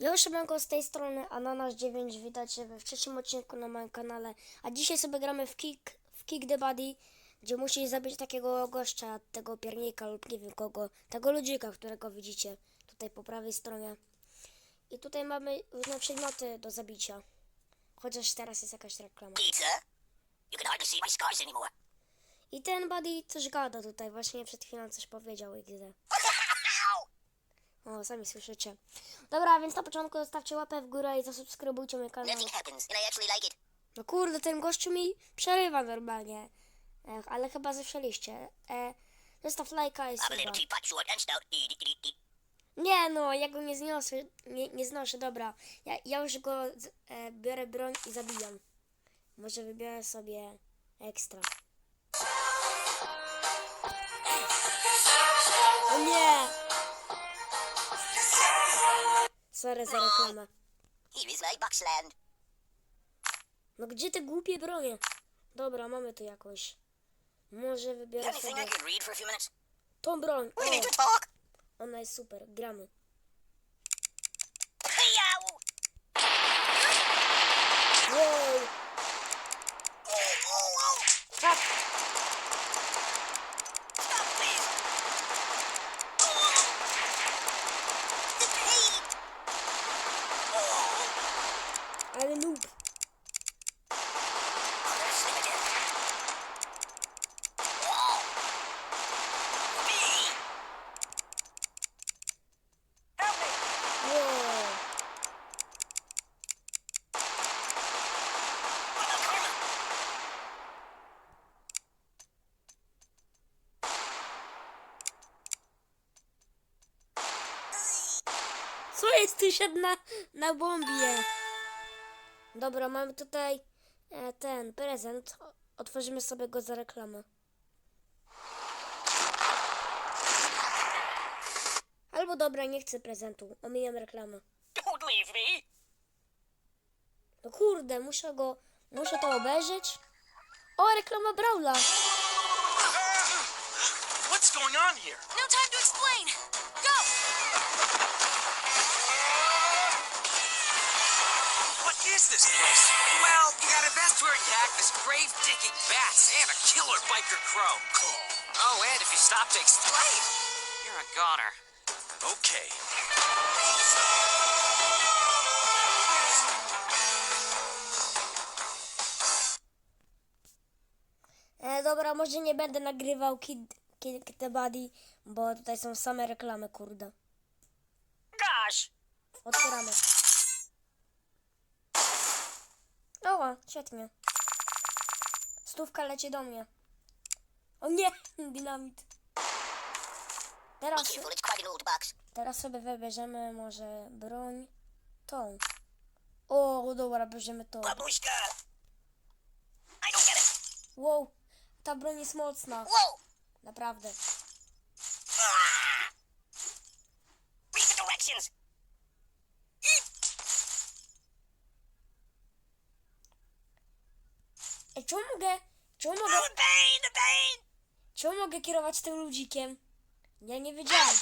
Ja już Szymanko z tej strony, Ananas9, witajcie we trzecim odcinku na moim kanale. A dzisiaj sobie gramy w Kick, w Kick the Body, gdzie musisz zabić takiego gościa, tego piernika lub nie wiem kogo, tego ludzika, którego widzicie tutaj po prawej stronie. I tutaj mamy różne przedmioty do zabicia. Chociaż teraz jest jakaś reklama. I ten Buddy coś gada tutaj, właśnie przed chwilą coś powiedział XD. O, sami słyszycie. Dobra, więc na początku zostawcie łapę w górę i zasubskrybujcie mój kanał. No kurde, ten gościu mi przerywa normalnie. Ech, ale chyba słyszeliście. E, zostaw lajka i suba. Nie no, ja go nie zniosę, nie, nie znoszę, dobra. Ja, ja już go e, biorę broń i zabijam. Może wybiorę sobie ekstra. Sorry za reklamę. Is. No gdzie te głupie bronie? Dobra, mamy tu jakąś. Może wybiorę Anything sobie I can read for a few minutes? tą broń. We need O, to talk. ona jest super, gramy. Hey-ow! Wow! Oh, oh, oh! Tak! Stop, please! Oh! The pain! Oh! Ale noob. Oh, they're asleep again. Oh! Me! Dobra, mamy tutaj e, ten prezent. Otworzymy sobie go za reklamę. Albo dobra, nie chcę prezentu. Omijam reklamę. Don't leave me! No kurde, muszę go. Muszę to obejrzeć. O, reklama Brawla. What's going on here? No time to explain. Is this place? Well, you got a veteran cactus, grave digging bats, and a killer biker crow. Oh, and if you stop to explain, you're a goner. Okay. E, dobra, może nie będę nagrywał Kid, Kid the Body, bo tutaj są same reklamy, kurde. Gosh! Otwieramy. O, świetnie. Stówka leci do mnie. O nie, dynamit. Teraz, teraz sobie wybierzemy może broń tą. O, dobra, bierzemy tą. Wow, ta broń jest mocna. Naprawdę. Ah! Read the directions! Ej, czemu mogę, czemu mogę, Oh, the pain, the pain! czemu mogę kierować tym ludzikiem? Ja nie wiedziałem.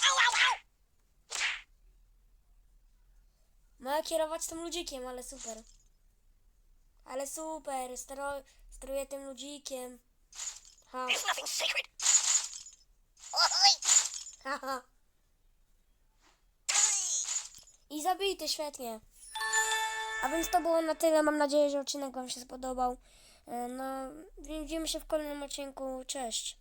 Mogę kierować tym ludzikiem, ale super. Ale super, stero, steruję tym ludzikiem. Ha, There's nothing sacred. Oi! haha. I zabity, świetnie. A więc to było na tyle. Mam nadzieję, że odcinek Wam się spodobał. E, No, widzimy się w kolejnym odcinku. Cześć.